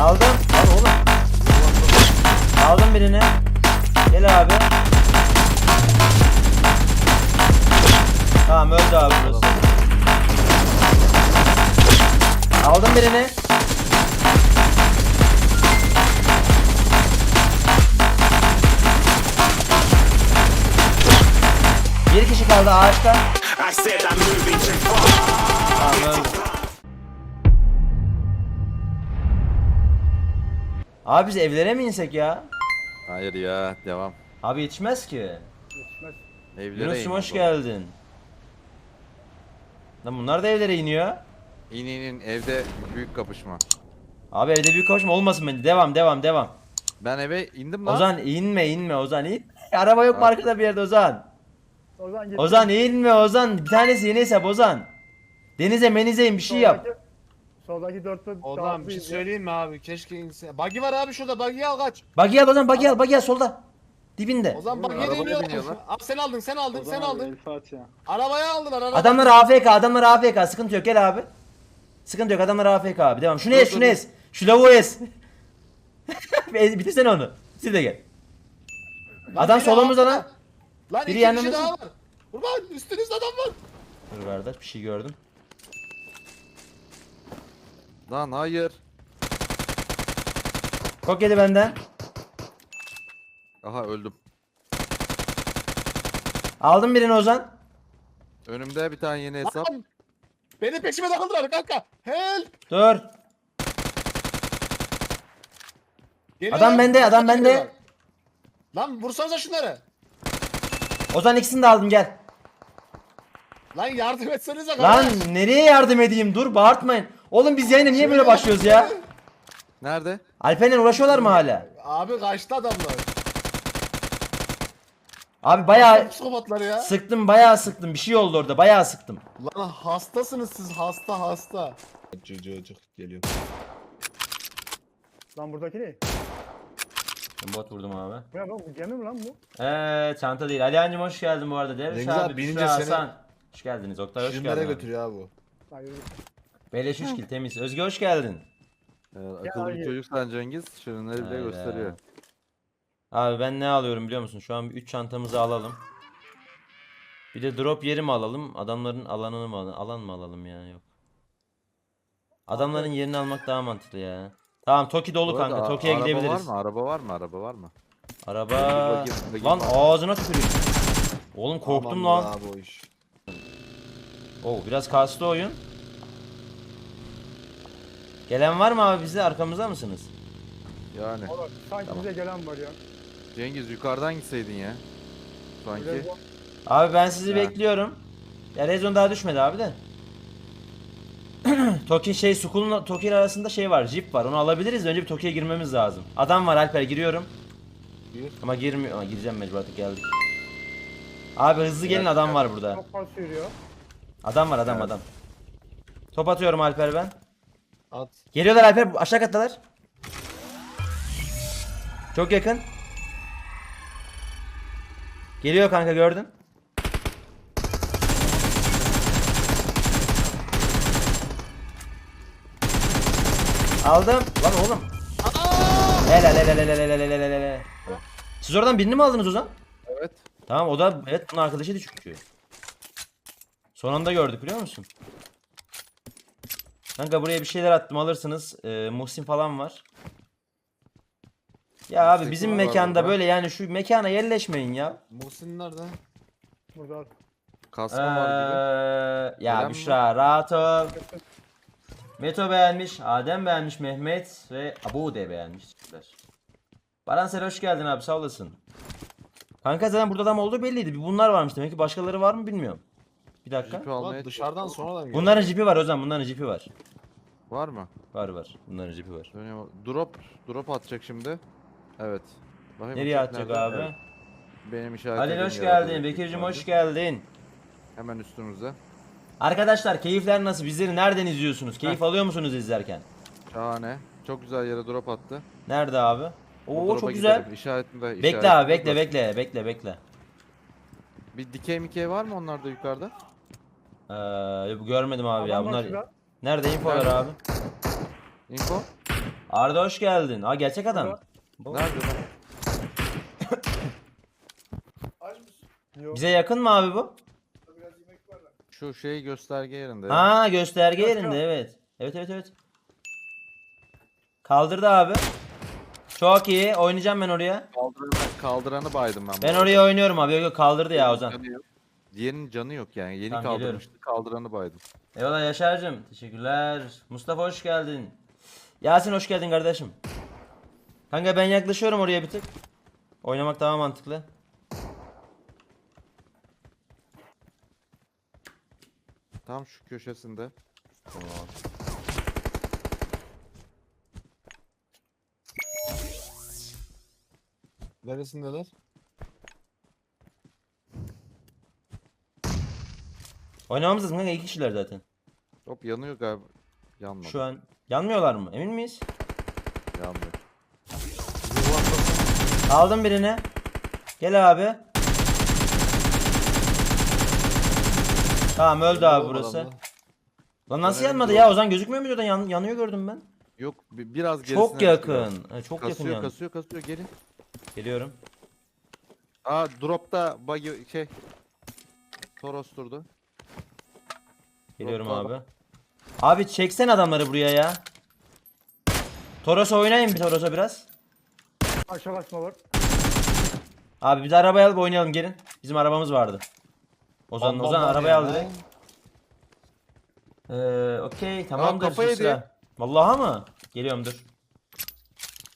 Aldım. Al oğlum. Aldım birini. Gel abi. Tamam öldü abi burası. Aldım birini. Bir kişi kaldı ağaçta. I said I'm moving too far. Tamam öldü. Abi biz evlere mi insek ya? Hayır ya devam. Abi yetişmez ki. Yetişmez. Evlere Yunus'um in hoş o zaman. geldin. Lan bunlar da evlere iniyor. İn in in evde büyük kapışma. Abi evde büyük kavuşma olmasın bence. Devam devam devam. Ben eve indim lan. Ozan inme inme Ozan in. Araba yok mu Abi. arkada bir yerde Ozan? Ozan. Ozan inme Ozan. Bir tanesi yeni hesap Ozan. Denize menize in bir şey yap. Soldaki- dörtlü Odan bir şey söyleyeyim mi abi? Keşke inse. Buggy var abi şurada. Buggy al kaç. Bagi al Ozan bagi al bagi al solda. Dibinde. O zaman buggy'ye Arabaya iniyor. Abi sen aldın, sen aldın, sen aldın. Arabaya aldılar araba. Adamlar AFK adamlar AFK sıkıntı yok gel abi. Sıkıntı yok adamlar AFK abi devam. Şunu es şunu es. Şu lavuğu es. Bitirsene onu. Siz de gel. Lan Adam solumuzda lan. Lan Biri iki yanımızda. kişi daha var. Kurban üstünüzde adam var. Dur kardeş bir şey gördüm. Lan hayır. Kok yedi benden. Aha öldüm. Aldım birini Ozan. Önümde bir tane yeni hesap. Lan. Beni peşime takıldılar kanka. Help. Dur. Geliyorlar. Adam bende, adam bende. Lan vursanıza şunları. Ozan ikisini de aldım gel. Lan yardım etsenize Lan kardeş. nereye yardım edeyim? Dur bağırtmayın. Oğlum biz yayına niye böyle başlıyoruz ya? Nerede? Alper'le uğraşıyorlar mı hala? Abi kaçtı adamlar. Abi bayağı Psikopatlar ya. sıktım bayağı sıktım. Bir şey oldu orada bayağı sıktım. Lan hastasınız siz hasta hasta. Cıcıcık geliyor. Lan buradaki ne? Ben bot vurdum abi. Ya lan bu gemi mi lan bu? Eee çanta değil. Alihan'cım hoş geldin bu arada. Derviş Cengiz abi, abi, binince Büşra, seni- Hasan. Hoş geldiniz. Oktay hoş Şirinlere geldin. abi. götürüyor abi bu. Hayır. Beleş 3 kill temiz. Özge hoş geldin. Ee, akıllı bir hayır. çocuk sen Cengiz. Şirinleri bile Hayda. gösteriyor. Abi ben ne alıyorum biliyor musun? Şu an 3 çantamızı alalım. Bir de drop yeri mi alalım? Adamların alanını mı alalım? Alan mı alalım ya? Yok. Adamların yerini almak daha mantıklı ya. Tamam Toki dolu Bu arada kanka. a- Toki'ye araba gidebiliriz. var mı? Araba var mı? Araba var mı? Araba. bakayım, bakayım. Lan ağzına tüküreyim. Oğlum korktum Aman lan. Abi o iş. Oo biraz kastı oyun. Gelen var mı abi bize? Arkamızda mısınız? Yani. Oğlum sanki Tamam. bize gelen var ya. Cengiz yukarıdan gitseydin ya. Sanki. Abi ben sizi Ya. bekliyorum. Ya Rezon daha düşmedi abi de. Toki şey Sukul'un Toki ile arasında şey var, Jeep var. Onu alabiliriz. de Önce bir Toki'ye girmemiz lazım. Adam var Alper giriyorum. Gir. Ama girmiyor. Ama gireceğim mecbur artık geldik. Abi hızlı gelin adam var burada. Çok fazla sürüyor. Adam var adam adam. Top atıyorum Alper ben. At. Geliyorlar Alper aşağı kattalar. Çok yakın. Geliyor kanka gördün. Aldım. Lan oğlum. Helal helal helal helal helal helal helal. Siz oradan birini mi aldınız Ozan? Evet. Tamam o da evet bunun arkadaşıydı çünkü. Son anda gördük biliyor musun? Kanka buraya bir şeyler attım alırsınız. Ee, Muhsin falan var. Ya abi bizim var mekanda burada. böyle yani şu mekana yerleşmeyin ya. Muhsin nerede? Burada. Kasma var gibi. Ee, ya Gelen mi? Büşra rahat ol. Meto beğenmiş, Adem beğenmiş, Mehmet ve Abu de beğenmiş. Baran sen hoş geldin abi sağ olasın. Kanka zaten burada adam olduğu belliydi. Bir bunlar varmış demek ki başkaları var mı bilmiyorum. Bir dakika. Jipi almaya Lan dışarıdan sonradan geliyor. Bunların jipi var o zaman bunların jipi var. Var mı? Var var. Bunların jipi var. Dönüyor. Drop. Drop atacak şimdi. Evet. Bakayım Nereye uçak atacak nerede? abi? Evet. Benim işaret Halil hoş geldin. Bekir'cim hoş geldin. Hemen üstümüzde. Arkadaşlar keyifler nasıl? Bizleri nereden izliyorsunuz? Keyif alıyor musunuz izlerken? Şahane. Çok güzel yere drop attı. Nerede abi? Bu Oo drop'a çok güzel. gidelim. İşaretinde. Bekle işaretinde abi bekle bekle bekle bekle. Bir dikey mikey var mı onlarda yukarıda? Ee, bu görmedim abi ya Adam var bunlar. şurada. Nerede infolar Nerede? abi? Info? Arda hoş geldin. Aa gerçek adam. Bu- Nerede lan? Yok. Bize yakın mı abi bu? Şu şey gösterge yerinde. Ha gösterge Yok, yerinde evet. Evet evet evet. Kaldırdı abi. Çok iyi. Oynayacağım ben oraya. Kaldıranı, kaldıranı baydım ben. bu Ben arada. oraya oynuyorum abi. Yok yok kaldırdı ya Ozan. Canı yok. Diğerinin canı yok yani. Yeni Tamam, geliyorum. kaldırmıştı. Kaldıranı baydım. Eyvallah Yaşar'cığım. Teşekkürler. Mustafa hoş geldin. Yasin hoş geldin kardeşim. Kanka ben yaklaşıyorum oraya bir tık. Oynamak daha mantıklı. Tam şu köşesinde. Neresindeler? Oynamamız lazım kanka iki kişiler zaten. Hop yanıyor galiba. Yanmadı. Şu an yanmıyorlar mı? Emin miyiz? Yanmıyor. Aldım birini. Gel abi. Tamam öldü abi burası. Lan nasıl Önemli yanmadı ya? Ozan gözükmüyor muydu orada? Yan, yanıyor gördüm ben. Yok bi- biraz gerisine Çok yakın. Ha, çok yakın Kasıyor yani. kasıyor kasıyor gelin. Geliyorum. Aa dropta buggy şey. Toros durdu. Geliyorum Dropta abi. Abi çeksen adamları buraya ya. Toros oynayın bir Toros'a biraz. Aşağı kaçma var. Abi biz arabayı alıp oynayalım gelin. Bizim arabamız vardı. Ozan Bam, Ozan bam, bam arabayı al direkt. Ee, okey tamamdır. kafa yedi. sıra. Vallahi mı? Geliyorum dur.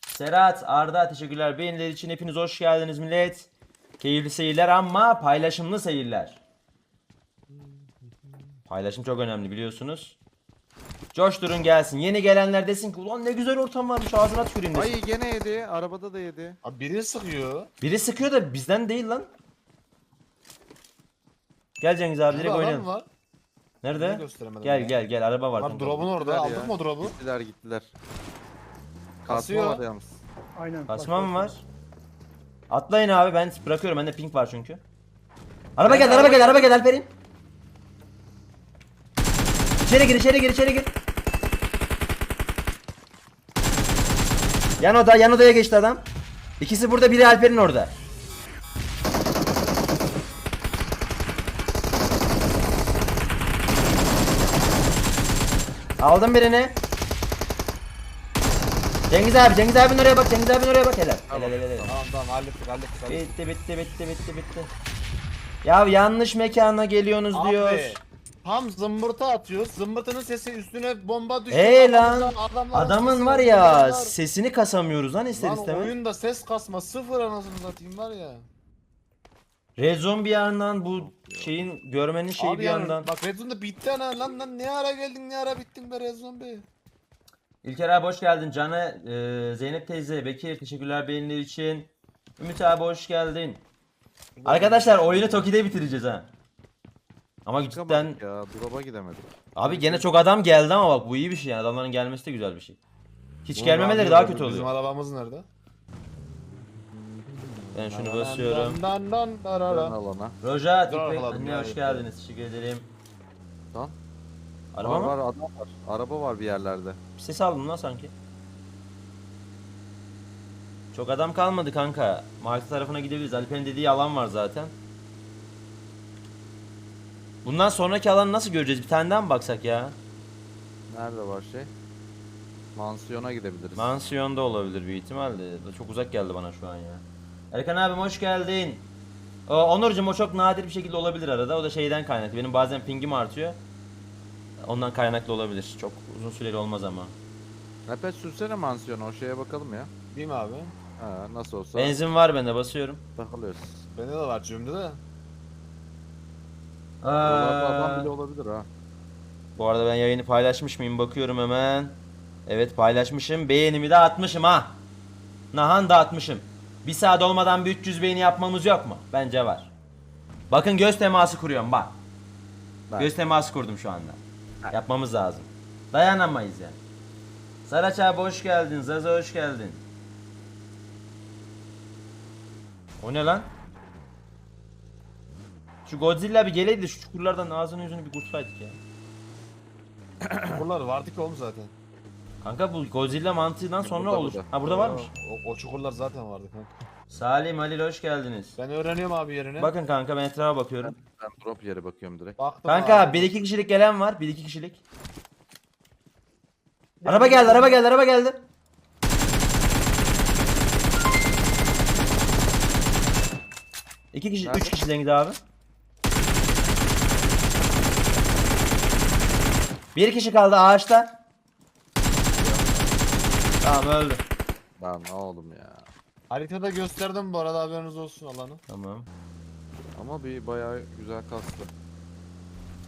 Serhat, Arda teşekkürler. Beğeniler için hepiniz hoş geldiniz millet. Keyifli seyirler ama paylaşımlı seyirler. Paylaşım çok önemli biliyorsunuz. Coşturun gelsin. Yeni gelenler desin ki ulan ne güzel ortam varmış ağzına tüküreyim desin. Ay gene yedi. Arabada da yedi. Abi biri sıkıyor. Biri sıkıyor da bizden değil lan. Gel Cengiz abi direkt Burada adam oynayalım. var. Nerede? gösteremedim Gel ya? gel gel araba var. Abi kanka. drop'un orada. Gittiler ya. mı o drop'u? Gittiler gittiler. Kasıyor. Kasma var yalnız. Aynen. Basma bak, mı var? Atlayın abi ben bırakıyorum bende pink var çünkü. Araba geldi araba geldi araba geldi Alper'in. İçeri gir içeri gir içeri gir. Yan oda yan odaya geçti adam. İkisi burada biri Alper'in orada. Aldım birini. Cengiz abi Cengiz abinin oraya bak Cengiz abinin oraya bak helal. Helal helal helal. Tamam tamam hallettik hallettik hallettik. Bitti bitti bitti bitti bitti. Ya yanlış mekana geliyorsunuz diyor. Tam zımbırtı atıyor. Zımbırtının sesi üstüne bomba düşüyor. Hey lan. Adamın var ya sesini kasamıyoruz lan ister Lan istemez. oyunda ses kasma sıfır anasını satayım var ya. Red Zone bir yandan bu şeyin görmenin şeyi Abi bir yani, yandan. Bak Red Zone'da bitti ana lan lan ne ara geldin ne ara bittin be Red Zone be. İlker abi hoş geldin. Can'a, e, Zeynep teyze, Bekir teşekkürler beğeniler için. Ümit abi hoş geldin. Arkadaşlar oyunu Toki'de bitireceğiz ha. Ama cidden Çıkamadık ya. Drop'a gidemedik. abi gene çok adam geldi ama bak bu iyi bir şey yani adamların gelmesi de güzel bir şey. Hiç Oğlum gelmemeleri abi, daha bizim- kötü Bizim oluyor. arabamız nerede? Ben şunu basıyorum. Dan dan dan Dön darara. alana. Roja, Dur anne ya, hoş geldiniz. Teşekkür ederim. Lan. Araba var, mı? var adam var. Araba var bir yerlerde. Bir ses aldım lan sanki. Çok adam kalmadı kanka. Martı tarafına gidebiliriz. Alper'in dediği alan var zaten. Bundan sonraki alanı nasıl göreceğiz? Bir tane daha mı baksak ya? Nerede var şey? Mansiyona gidebiliriz. Mansiyonda olabilir büyük ihtimalle. Çok uzak geldi bana şu an ya. Erkan abim hoş geldin. O, Onurcuğum o çok nadir bir şekilde olabilir arada. O da şeyden kaynaklı. Benim bazen pingim artıyor. Ondan kaynaklı olabilir. Çok uzun süreli olmaz ama. Repet sürsene mansiyona o şeye bakalım ya. Değil mi abi? Ha, nasıl olsa Benzin var bende basıyorum. takılıyoruz. Bende de var cümle de. Oralarda adam bile olabilir ha. bu arada ben yayını paylaşmış mıyım bakıyorum hemen. Evet paylaşmışım. Beğenimi de atmışım ha. Nahan da atmışım. Bir saat olmadan bir 300 beğeni yapmamız yok mu? Bence var. Bakın göz teması kuruyorum bak. Bak. Göz teması kurdum şu anda. Yapmamız lazım. Dayanamayız yani. Saraç abi hoş geldin. Zaza hoş geldin. O ne lan? Şu Godzilla bir geleydi de şu çukurlardan ağzını yüzünü bir kurtsaydık ya. Buralar vardı ki oğlum zaten. Kanka bu Godzilla mantığından sonra burada, olur. burada. Ha burada varmış. O, o çukurlar zaten vardı kanka. Salim Halil hoş geldiniz. Ben öğreniyorum abi yerini. Bakın kanka ben etrafa bakıyorum. Ben drop yere bakıyorum direkt. Baktım Kanka abi. bir iki kişilik gelen var. Bir iki kişilik. Araba geldi, araba geldi, araba geldi. İki kişi, Nerede? üç kişi dengi abi. Bir kişi kaldı ağaçta. Tamam öldü. Lan ne oğlum ya. Haritada gösterdim bu arada haberiniz olsun alanı. Tamam. Ama bir bayağı güzel kastı.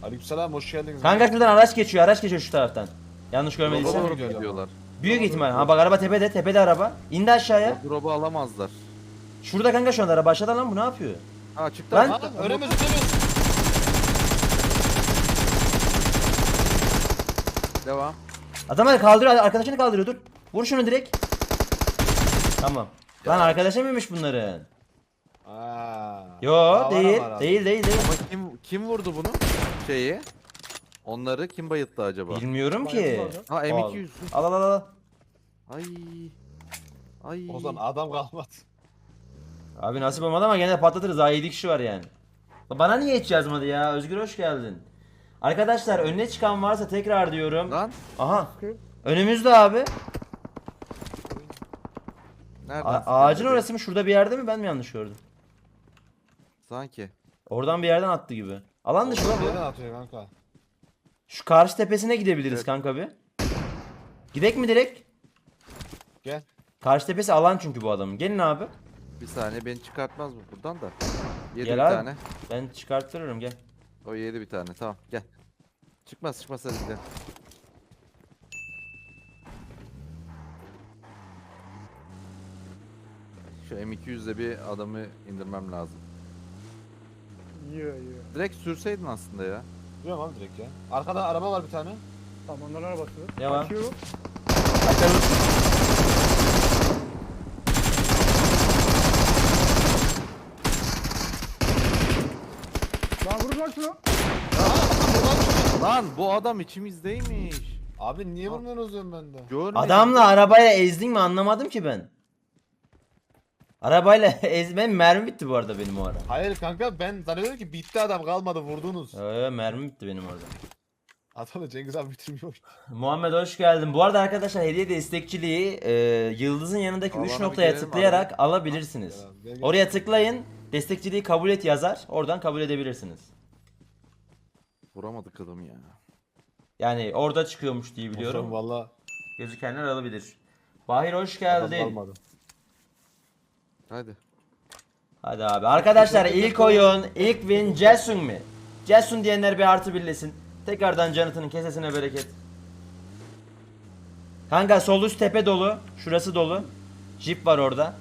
Aleykümselam hoş geldiniz. Kanka şuradan araç geçiyor, araç geçiyor şu taraftan. Yanlış Drop'a görmediysem. doğru gidiyorlar. gidiyorlar. Büyük ihtimal. Ha bak araba tepede, tepede araba. İndi aşağıya. Drop'u alamazlar. Şurada kanka şu anda araba. Aşağıdan lan bu ne yapıyor? Ha çıktı. Lan- Ha, öremiyoruz Devam. Adam hadi kaldırıyor, arkadaşını kaldırıyor dur. Vur şunu direkt. Tamam. Lan arkadaşı mıymış bunların? Aa. Yo değil, abi. değil, değil, değil. Ama kim kim vurdu bunu? Şeyi. Onları kim bayılttı acaba? Bilmiyorum ki. Ha Al. M200. Al al al al. Ay. Ay. Ozan adam kalmadı. Abi nasip olmadı ama gene patlatırız. Daha 7 kişi var yani. Bana niye hiç yazmadı ya? Özgür hoş geldin. Arkadaşlar önüne çıkan varsa tekrar diyorum. Lan. Aha. Önümüzde abi. Nereden? A- ağacın orası mı? Şurada bir yerde mi? Ben mi yanlış gördüm? Sanki. Oradan bir yerden attı gibi. Alan dışı lan Nereden bu. atıyor kanka? Şu karşı tepesine gidebiliriz Evet. kanka bir. Gidek mi direkt? Gel. Karşı tepesi alan çünkü bu adamın. Gelin abi. Bir saniye beni çıkartmaz mı buradan da? Yedi Gel abi. tane. Ben çıkarttırırım gel. O yedi bir tane. Tamam gel. Çıkmaz çıkmaz hadi gidelim. Şu M200'de bir adamı indirmem lazım. Yiyor yiyor. Direkt sürseydin aslında ya. Duruyorum abi direkt ya. Arkada araba var bir tane. Tamam onların arabası. Devam. Açıyor. Lan lan şunu. Lan bu adam içimizdeymiş. Abi niye vurmuyorsunuz diyorum ben de. Görmedim. Adamla arabayla ezdin mi anlamadım ki ben. Arabayla ezmem mermi bitti bu arada benim o ara. Hayır kanka ben zannediyorum ki bitti adam kalmadı vurdunuz. Ee, mermi bitti benim orada. Atalı Cengiz abi bitirmiyor. Muhammed hoş geldin. Bu arada arkadaşlar hediye destekçiliği e, yıldızın yanındaki 3 Alana bir noktaya girelim tıklayarak abi. alabilirsiniz. Oraya tıklayın. Destekçiliği kabul et yazar. Oradan kabul edebilirsiniz. Vuramadık adamı ya. Yani orada çıkıyormuş diye Biliyorum valla. Gözükenler alabilir. Bahir hoş Adam geldin. kalmadı. Hadi. Hadi abi. Arkadaşlar ilk oyun, ilk win Jason mi? Jason diyenler bir artı birlesin. Tekrardan Jonathan'ın kesesine bereket. Kanka sol üst tepe dolu. Şurası dolu. Jeep var orada.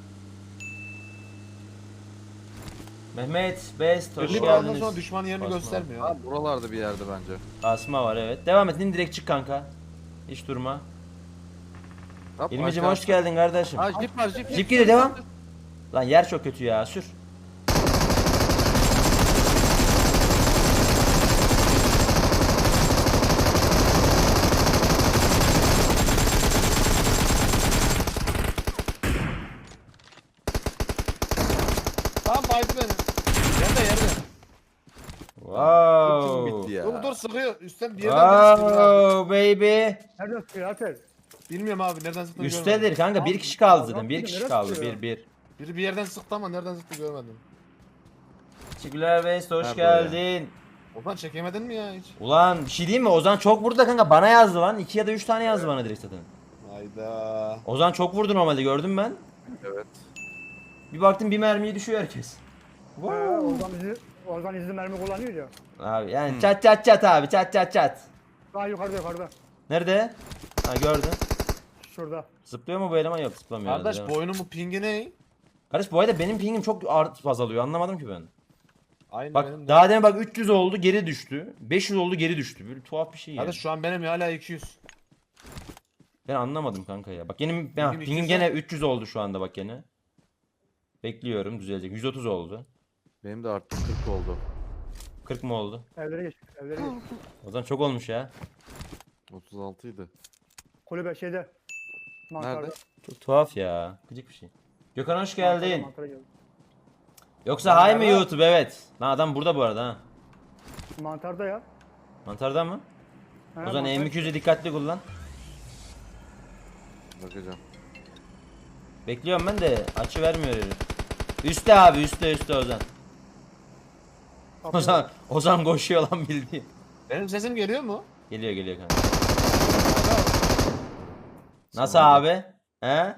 Mehmet, Best, hoş Birlik olandan geldiniz. sonra düşman yerini Basma. göstermiyor. Ha buralarda bir yerde bence. Asma var evet. Devam et. direkt çık kanka. Hiç durma. Hop, İlmicim hoş geldin kardeşim. Ha jip var jip. Jip gidiyor devam. Lan yer çok kötü ya sür. Tamam baydı beni. Yerde yerde. Wow. bitti ya. Dur dur sıkıyor. Üstten bir yerden biri sıkıyor abi. Wow baby. Nereden sıkıyor Alper? Bilmiyorum abi nereden sıktığını görmedim. Üsttedir kanka bir kişi kaldı zaten bir kişi kaldı bir bir. Biri bir yerden sıktı ama nereden sıktı görmedim. Teşekkürler West hoş Nerede ya? geldin. Ozan çekemedin mi ya hiç? Ulan bir şey diyeyim mi Ozan çok vurdu da kanka bana yazdı lan 2 ya da 3 tane yazdı bana direkt zaten. Hayda. Ozan çok vurdu normalde gördüm ben. Evet. Bir baktım bir mermiye düşüyor herkes. Ha, oradan izi, oradan izli mermi kullanıyor ya. Abi yani çat çat çat abi çat çat çat. Daha yukarıda yukarıda. Nerede? Ha gördüm. Şurada. Zıplıyor mu bu eleman yok zıplamıyor. herhalde, Kardeş mi? boynumun pingi ne? Kardeş bu arada benim pingim çok art azalıyor anlamadım ki ben. Aynı Bak benim de. daha demin bak 300 oldu geri düştü. 500 oldu geri düştü. Böyle tuhaf bir şey yani. Kardeş şu an benim hala 200. Ben anlamadım kanka ya. Bak benim ben, Pingim pingim 200 gene 300 oldu şu anda bak gene. Bekliyorum düzelecek. 130 oldu. Benim de artık 40 oldu. 40 mı oldu? Evlere geç. Evlere geç. O zaman çok olmuş ya. 36 idi. Kulübe şeyde. Mantarda. Nerede? Çok tuhaf ya. Gıcık bir şey. Gökhan hoş geldin. Mantara geldi. Yoksa hay mı Merhaba. YouTube evet. Lan adam burada bu arada ha. Mantarda ya. Mantarda mı? Ha, O zaman mantar- M200'ü dikkatli kullan. Bakacağım. Bekliyorum ben de açı vermiyor herif. Üste abi üste üste Ozan. Kapı- Ozan, Ozan koşuyor lan bildiğin. Benim sesim geliyor mu? Geliyor geliyor kanka. Nasıl abi? He?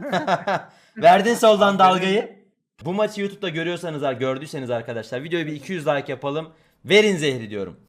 Verdin soldan dalgayı. Bu maçı YouTube'da görüyorsanız, gördüyseniz arkadaşlar videoyu bir 200 like yapalım. Verin zehri diyorum.